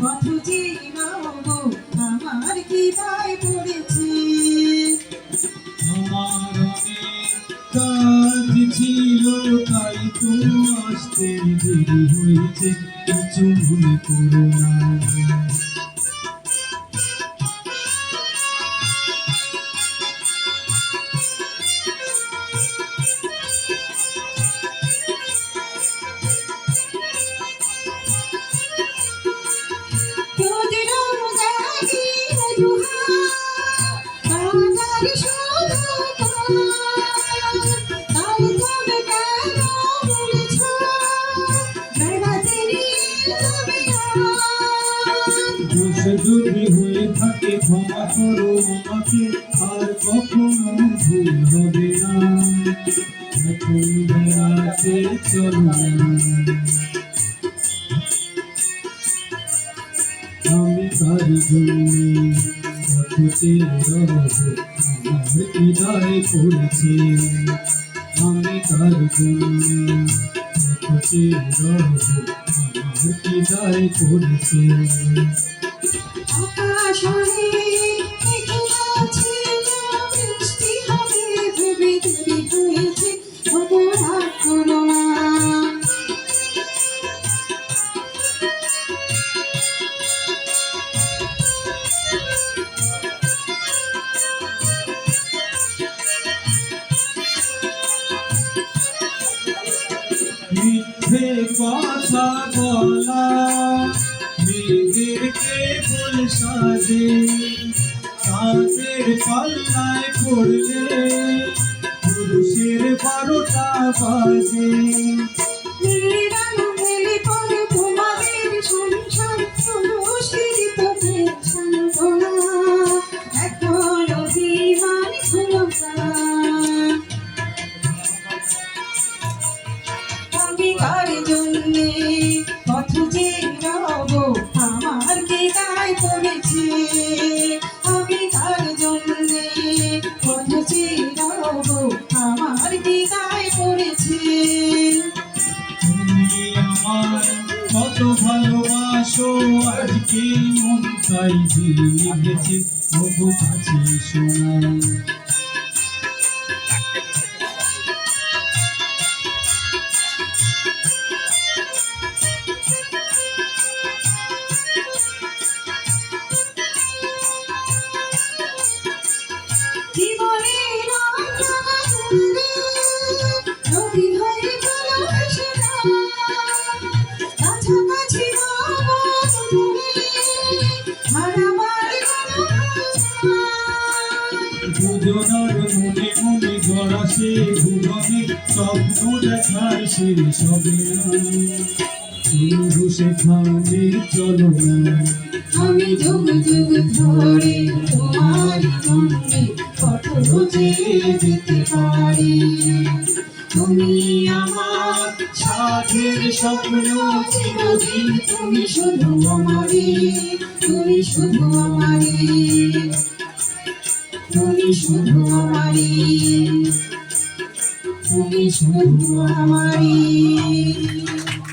পথ চিনব আমার কি দায় পড়েছে আমার কাজ ছিল, তাই তো আসতে কিছু মনে করো না। থাকে ক্ষমা করো আমাকে আর কখনো ভুল হবে না। এখন বেড়াতে চলো আমি তার জন্যে কত চেয়ে আমার হৃদয় করেছে। আমি তার জন্যে কত চেয়ে আমার হৃদয় করেছে। কথা বলা মেয়েদেরকে বল সাজে তাদের পাল্লায় পড়লে পুরুষের বারোটা বাজে। আমায় কত ভালোবাসো আজকে মন তাই দিয়ে গেছে বহু কাছে শোনা ভয় দুজনার মনে মনে গড়া ভুবনে, স্বপ্ন দেখায় সে সবে শুধু সেখানে চলো আমি যুগ যুগ ধরে তোমার সঙ্গে কত যেতে পারি। তুমি আমার সাথের স্বপ্ন চিরদিন, তুমি শুধু আমারই, তুমি শুধু আমারই। তুমি শুধু আমারি তুমি শুধু আমারই।